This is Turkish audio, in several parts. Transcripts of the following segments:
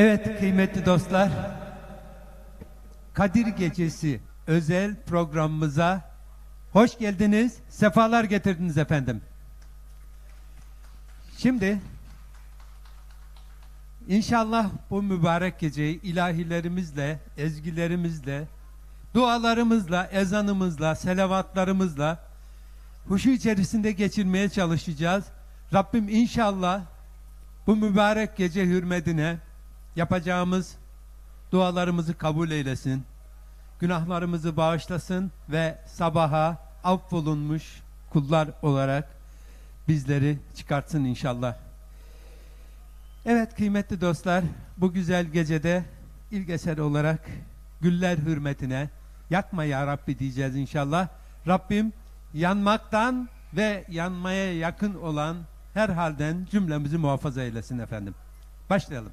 Evet kıymetli dostlar. Kadir Gecesi özel programımıza hoş geldiniz. Sefalar getirdiniz efendim. Şimdi inşallah bu mübarek geceyi ilahilerimizle, ezgilerimizle, dualarımızla, ezanımızla, selavatlarımızla huşu içerisinde geçirmeye çalışacağız. Rabbim inşallah bu mübarek gece hürmetine yapacağımız dualarımızı kabul eylesin. Günahlarımızı bağışlasın ve sabaha affolunmuş kullar olarak bizleri çıkartsın inşallah. Evet kıymetli dostlar, bu güzel gecede ilk eser olarak güller hürmetine yakma ya Rabbi diyeceğiz inşallah. Rabbim yanmaktan ve yanmaya yakın olan her halden cümlemizi muhafaza eylesin efendim. Başlayalım.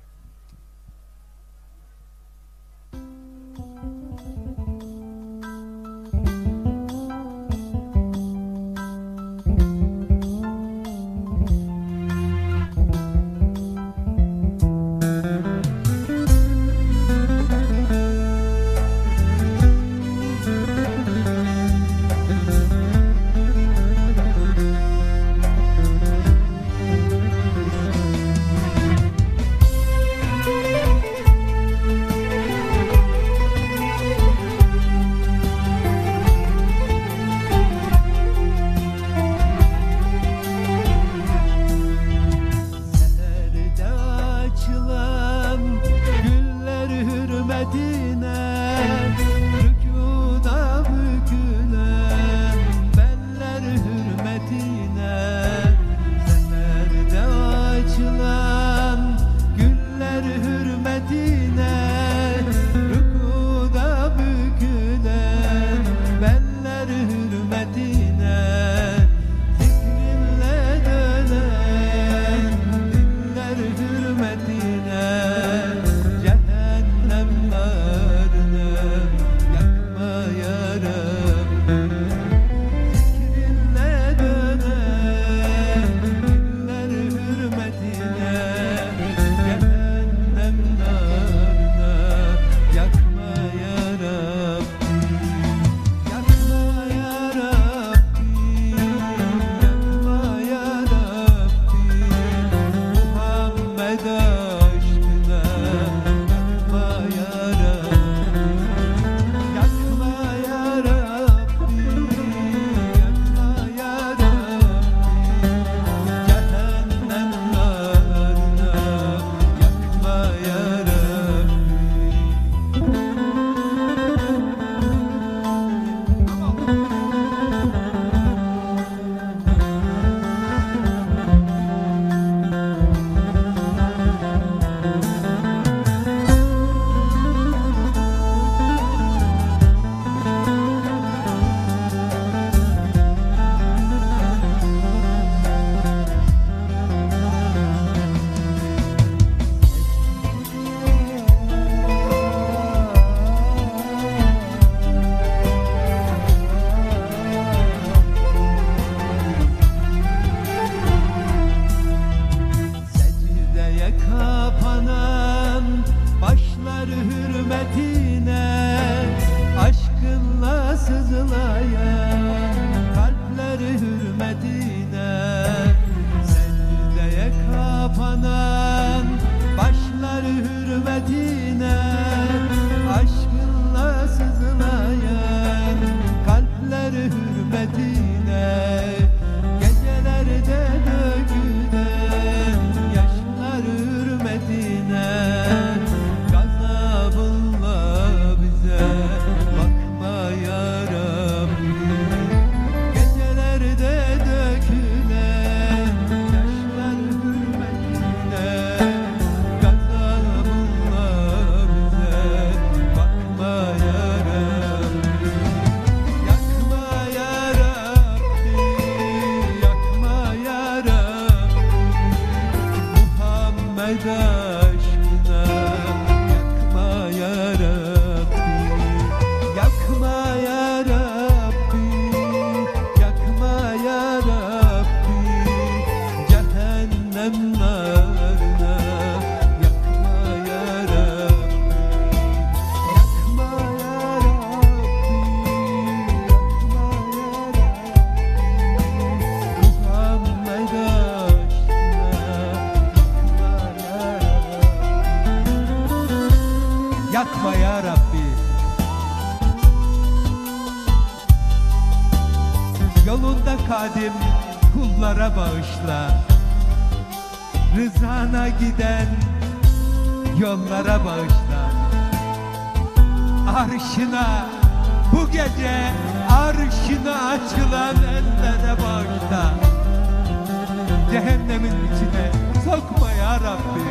Cehennemin içine sokma ya Rabbi.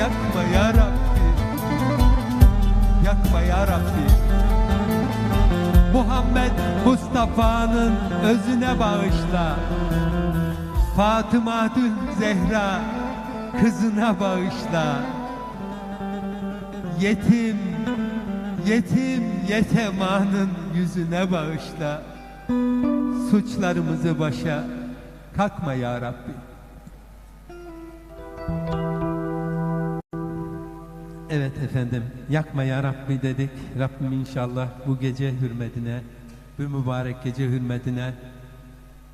Yakma ya Rabbi. Yakma ya Rabbi. Muhammed Mustafa'nın özüne bağışla. Fatıma Dül Zehra kızına bağışla. Yetim, yetim yetemanın yüzüne bağışla. Suçlarımızı başa kalkma ya Rabbi Evet efendim yakma ya Rabbi dedik Rabbim inşallah bu gece hürmetine bu mübarek gece hürmetine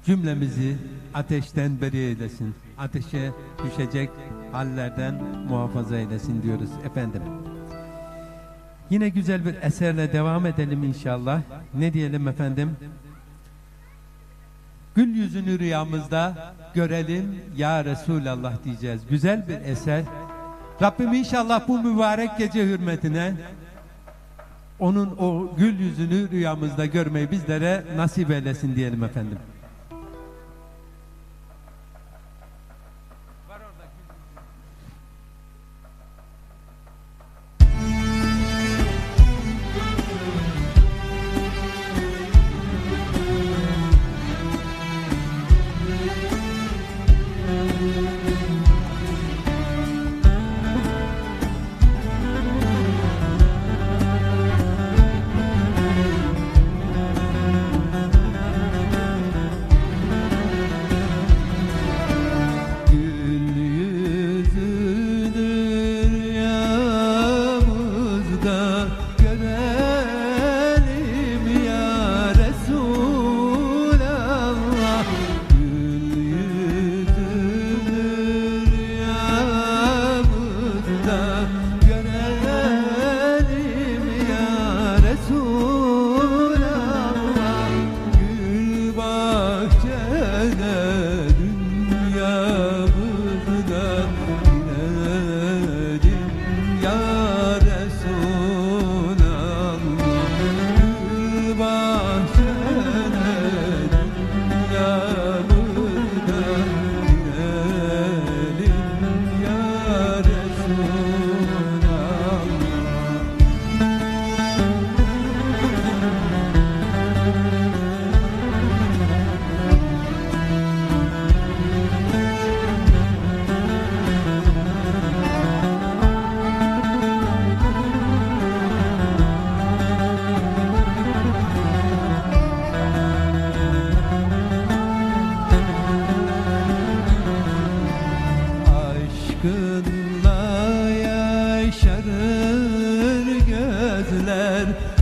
cümlemizi ateşten beri eylesin. Ateşe düşecek hallerden muhafaza eylesin diyoruz efendim. Yine güzel bir eserle devam edelim inşallah. Ne diyelim efendim? Gül yüzünü rüyamızda görelim ya Resulallah diyeceğiz. Güzel bir eser. Rabbim inşallah bu mübarek gece hürmetine onun o gül yüzünü rüyamızda görmeyi bizlere nasip eylesin diyelim efendim. Görelim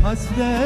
hasretinle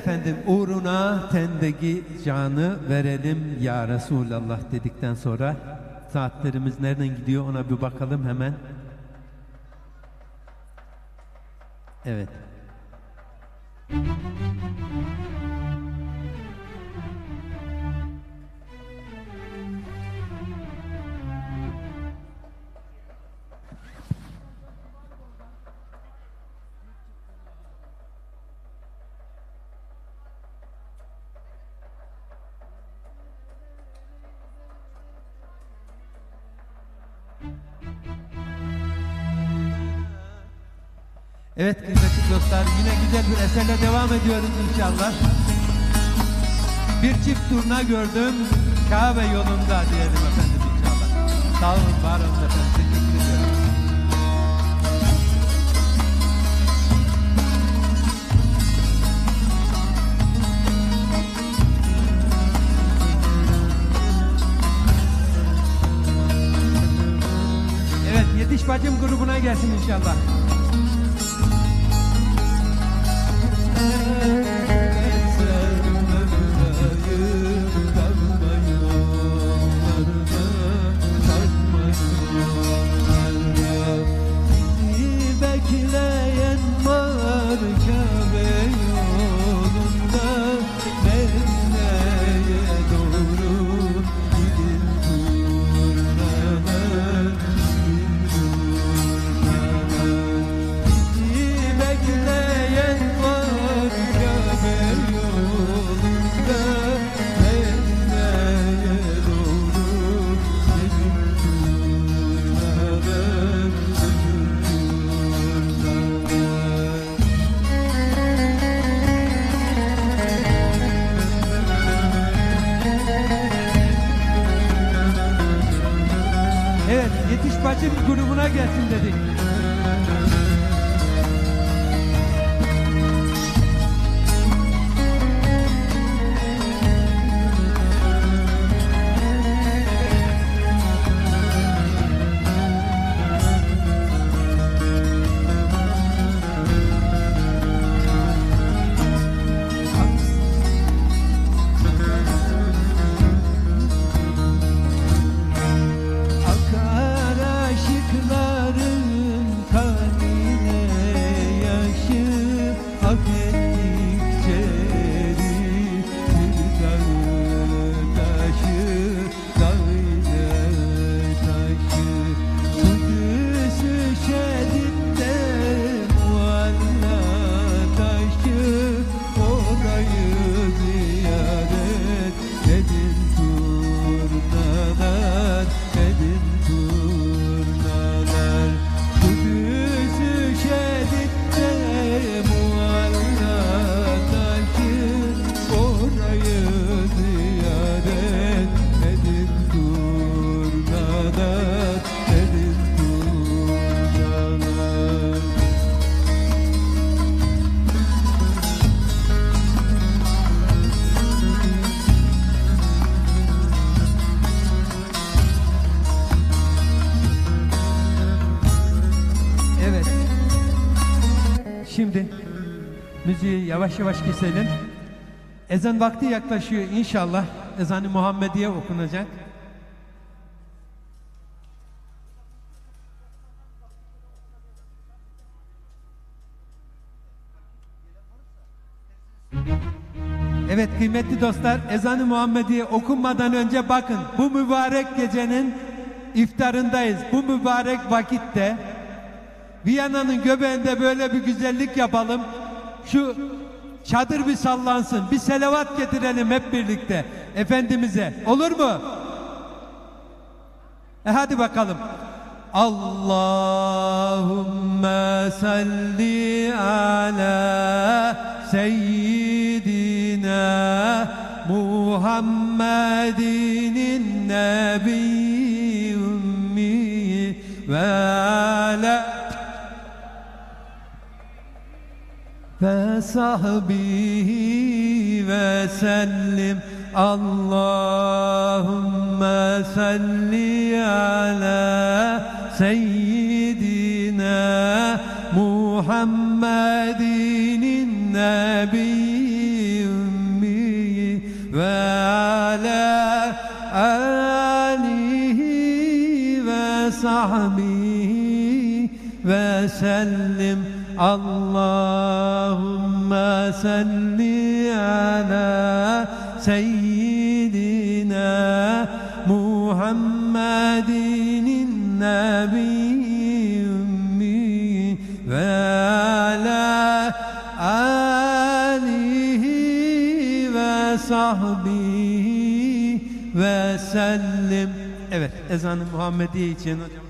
efendim uğruna tendeki canı verelim ya Resulallah dedikten sonra saatlerimiz nereden gidiyor ona bir bakalım hemen. Evet. Evet kıymetli dostlar yine güzel bir eserle devam ediyoruz inşallah. Bir çift turna gördüm Kabe yolunda diyelim efendim inşallah. Sağ olun var olun efendim teşekkür. Evet Yetiş Bacım grubuna gelsin inşallah. Müziği yavaş yavaş keselim. Ezan vakti yaklaşıyor inşallah. Ezan-ı Muhammediye okunacak. Evet kıymetli dostlar ezan-ı Muhammediye okunmadan önce bakın bu mübarek gecenin iftarındayız. Bu mübarek vakitte Viyana'nın göbeğinde böyle bir güzellik yapalım. Şu çadır bir sallansın. Bir selavat getirelim hep birlikte Efendimiz'e. Olur mu? E hadi bakalım. Allahümme salli ala seyyidina Muhammedinin nebiyyi ümmi ve ala ve sahbihi ve sellim Allahümme salli ala seyyidina Muhammedinin nebiyyi ve ala alihi ve sahbihi ve sellim. Allahümme salli ala seyyidina Muhammedin nebi ümmi ve ala alihi ve sahbihi ve sellim. Evet ezanı Muhammediye için hocam.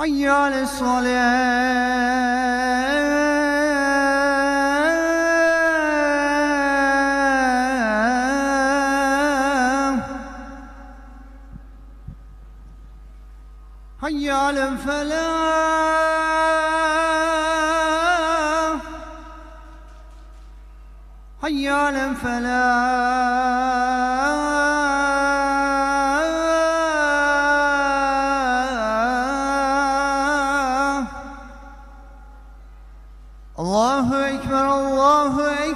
حي على الصلاة. حي على الفلاح. حي على الفلاح.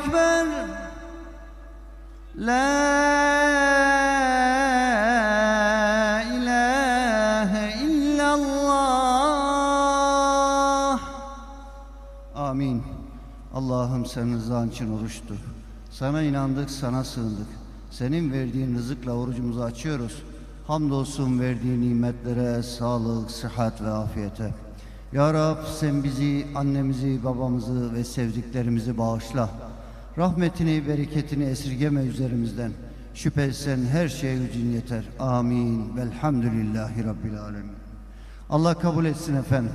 Ekber. La ilahe illallah. Amin. Allah'ım senin rızan için oruçtur. Sana inandık, sana sığındık. Senin verdiğin rızıkla orucumuzu açıyoruz. Hamdolsun verdiğin nimetlere, sağlık, sıhhat ve afiyete. Ya Rab sen bizi, annemizi, babamızı ve sevdiklerimizi bağışla. Rahmetini, bereketini esirgeme üzerimizden. Şüphesiz sen her şeye gücün yeter. Amin. Velhamdülillahi Rabbil Alemin. Allah kabul etsin efendim.